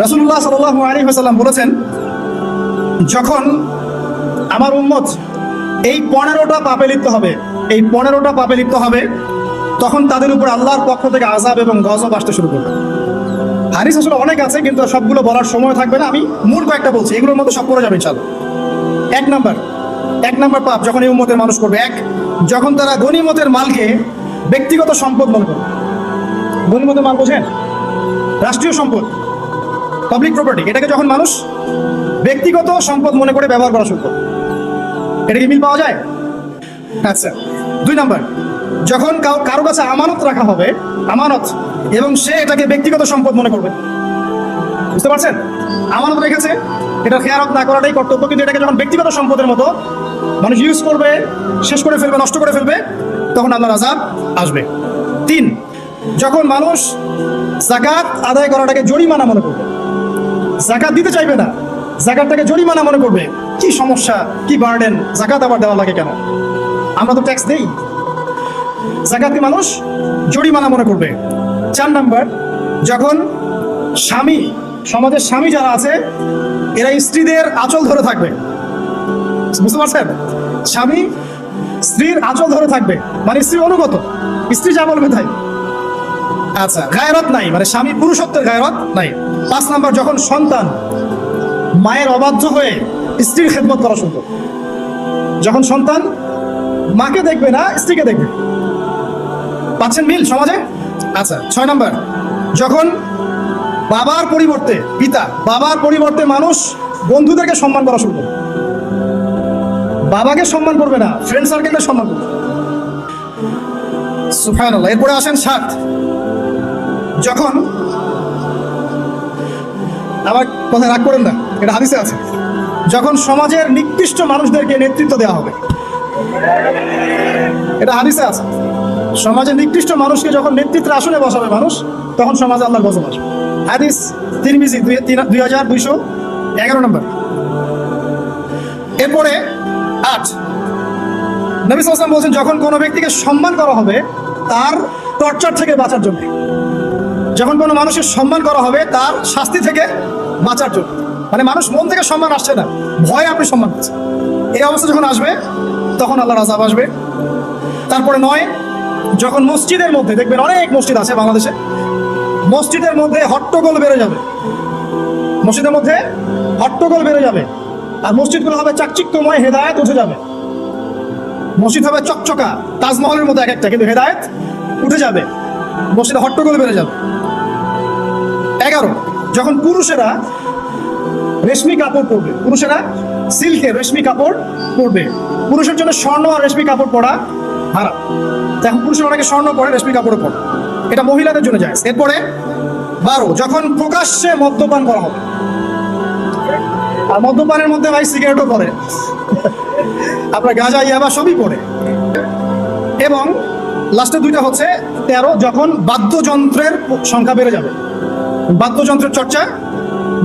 রাসুল্লাহ সাল আলী হাসাল্লাম বলেছেন, যখন আমার উম্মত এই পনেরোটা পাপে লিপ্ত হবে, এই পনেরোটা পাপে লিপ্ত হবে, তখন তাদের উপর আল্লাহর পক্ষ থেকে আজাব এবং গজব আসতে শুরু করবে। হারিস আসলে অনেক আছে, কিন্তু সবগুলো বলার সময় থাকবে না। আমি মূল কয়েকটা বলছি, এগুলোর মধ্যে সব করে যাবে চল এক নাম্বার এক নাম্বার পাপ যখন এই উম্মতের মানুষ করবে, এক, যখন তারা গনিমতের মালকে ব্যক্তিগত সম্পদ মনে করবে গনিমতের মাল বোঝেন? রাষ্ট্রীয় সম্পদ। পাবলিক প্রপার্টি এটাকে যখন মানুষ ব্যক্তিগত সম্পদ মনে করে ব্যবহার করা শুরু করে, এটা কি মিল পাওয়া যায়? আচ্ছা দুই নাম্বার, যখন কারও কাছে আমানত রাখা হবে, আমানত, এবং সে এটাকে ব্যক্তিগত সম্পদ মনে করবে, বুঝতে পারছেন? আমানত রেখেছে, এটা খেয়ারত না করাটাই কর্তব্য, কিন্তু এটাকে যখন ব্যক্তিগত সম্পদের মতো মানুষ ইউজ করবে, শেষ করে ফেলবে, নষ্ট করে ফেলবে, তখন আল্লাহর আজাব আসবে। তিন, যখন মানুষ জাকাত আদায় করাটাকে জরিমানা মনে করবে জাকাত দিতে চাইবে না। জাকাতটাকে জরিমানা মনে করবে। কি সমস্যা, কি বার্ডেন? জাকাত আবার দেওয়া লাগে কেন? আমরা তো ট্যাক্স দেই। জাকাতকে মানুষ জরিমানা মনে করবে। চার নাম্বার, যখন স্বামী, সমাজের স্বামী যারা আছে, এরা স্ত্রীদের আঁচল ধরে থাকবে। বুঝতে পারছেন? স্বামী স্ত্রীর আঁচল ধরে থাকবে। মানে স্ত্রী অনুগত। স্ত্রী যা বলবে তাই। আচ্ছা গায়রত নাই। মানে স্বামী পুরুষত্বের গায়রত নাই। পাঁচ নাম্বার, যখন সন্তান মায়ের অবাধ্য হয়ে স্ত্রীর খেদমত করা শুরু। যখন সন্তান মাকে দেখবে না, স্ত্রীকে দেখবে। পাচ্ছেন মিল সমাজে? আচ্ছা ছয় নাম্বার, যখন বাবার পরিবর্তে পিতা, বাবার পরিবর্তে মানুষ বন্ধুদেরকে সম্মান করা শুরু বাবাকে সম্মান করবে না ফ্রেন্ড সার্কেলকে সম্মান করবে। সুফায়নাল্লাহ এরপরে আসেন সাত। যখন আবার কথা রাগ করেন না, এটা হাদিসে আছে। যখন সমাজের নিকৃষ্ট মানুষদেরকে নেতৃত্ব দেওয়া হবে, এটা হাদিসে আছে। সমাজের নিকৃষ্ট মানুষকে যখন নেতৃত্বের আসনে বসাবে মানুষ, তখন সমাজে আল্লাহর গজব আসবে। হাদিস তিন- দুই হাজার দুইশো এগারো নম্বর। এরপরে আট। নবী সালাম বলছেন, যখন কোনো ব্যক্তিকে সম্মান করা হবে, তার টর্চার থেকে বাঁচার জন্য। যখন কোনো মানুষের সম্মান করা হবে, তার শাস্তি থেকে বাঁচার জন্য। মানে মানুষ মন থেকে সম্মান আসছে না, ভয়ে আপনি সম্মান পাচ্ছেন। এই অবস্থা যখন আসবে, তখন আল্লাহ রাজাব আসবে। তারপরে নয়, যখন মসজিদের মধ্যে, দেখবেন অনেক মসজিদ আছে বাংলাদেশে, মসজিদের মধ্যে হট্টগোল বেড়ে যাবে। মসজিদের মধ্যে হট্টগোল বেড়ে যাবে। আর মসজিদগুলো হবে চাকচিক্যময়, হেদায়ত উঠে যাবে। মসজিদ হবে চকচকা, তাজমহলের মতো এক একটা, কিন্তু হেদায়ত উঠে যাবে। মসজিদে হট্টগোল বেড়ে যাবে। এগারো যখন পুরুষেরা রেশমি কাপড় পরবে, পুরুষেরা সিল্কে রেশমি কাপড় পরবে। পুরুষের জন্য স্বর্ণ আর রেশমি কাপড় পরা হারাম তো এখন পুরুষের অনেকে স্বর্ণ পরে, রেশমি কাপড় পরে। এটা মহিলাদের জন্য যায়। এরপরে বারো, যখন প্রকাশ্যে মদ্যপান করা হবে। আর মদ্যপানের মধ্যে ভাই সিগারেটও পরে। আপনার গাঁজা, ইয়াবা সবই পড়ে এবং লাস্টে দুইটা হচ্ছে তেরো, যখন বাদ্যযন্ত্রের সংখ্যা বেড়ে যাবে। বাদ্যযন্ত্রের চর্চা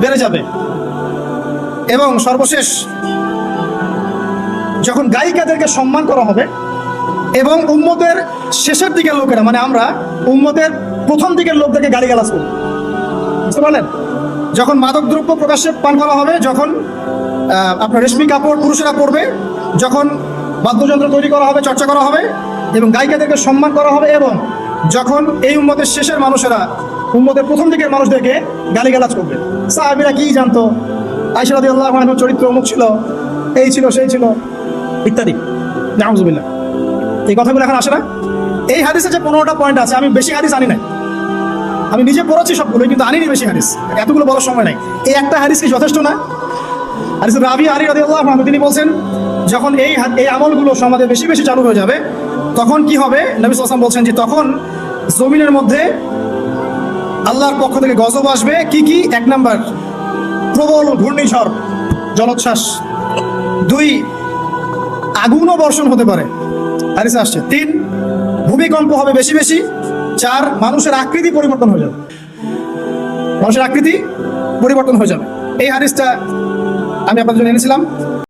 বেড়ে যাবে। এবং সর্বশেষ, যখন গায়িকাদেরকে সম্মান করা হবে এবং উম্মতের শেষের দিকের লোকেরা মানে আমরা উম্মতের প্রথম দিকের লোকদেরকে গালিগালাজ করব বুঝতে পারলেন? যখন মাদকদ্রব্য প্রকাশ্যে পান করা হবে, যখন আপনার রেশমি কাপড় পুরুষেরা পরবে, যখন বাদ্যযন্ত্র তৈরি করা হবে, চর্চা করা হবে এবং গায়িকাদেরকে সম্মান করা হবে এবং যখন এই উম্মতের শেষের মানুষেরা উম্মতের প্রথম দিকের মানুষদেরকে গালিগালাজ করবে। সাহাবিরা কি জানতো? আইসরাদি আল্লাহ চরিত্র অমুক ছিল, এই ছিল, সেই ছিল, ইত্যাদি। নাহমজুবিল্লাহ এই কথাগুলো এখন আসে না? এই হাদিসে যে পনেরোটা পয়েন্ট আছে, আমি বেশি হাদিস আনি নাই। আমি নিজে পড়াচ্ছি সবগুলো, কিন্তু আনিনি বেশি হাদিস। এতগুলো বলার সময় নাই। এই একটা হাদিস কি যথেষ্ট না? হাদিস রাবি আলী রাদি আল্লাহ তিনি বলছেন, যখন এই এই আমলগুলো সমাজে বেশি বেশি চালু হয়ে যাবে, তখন কি হবে? নবী সাল্লাম বলছেন যে তখন জমিনের মধ্যে আল্লাহর পক্ষ থেকে গজব আসবে। কি কি? এক নাম্বার, প্রবল ঘূর্ণিঝড়, জলোচ্ছ্বাস। দুই, আগুনও বর্ষণ হতে পারে। হারিসে আসছে। তিন, ভূমিকম্প হবে বেশি বেশি। চার, মানুষের আকৃতি পরিবর্তন হয়ে যাবে। মানুষের আকৃতি পরিবর্তন হয়ে যাবে। এই হারিসটা আমি আপনাদের জন্য এনেছিলাম।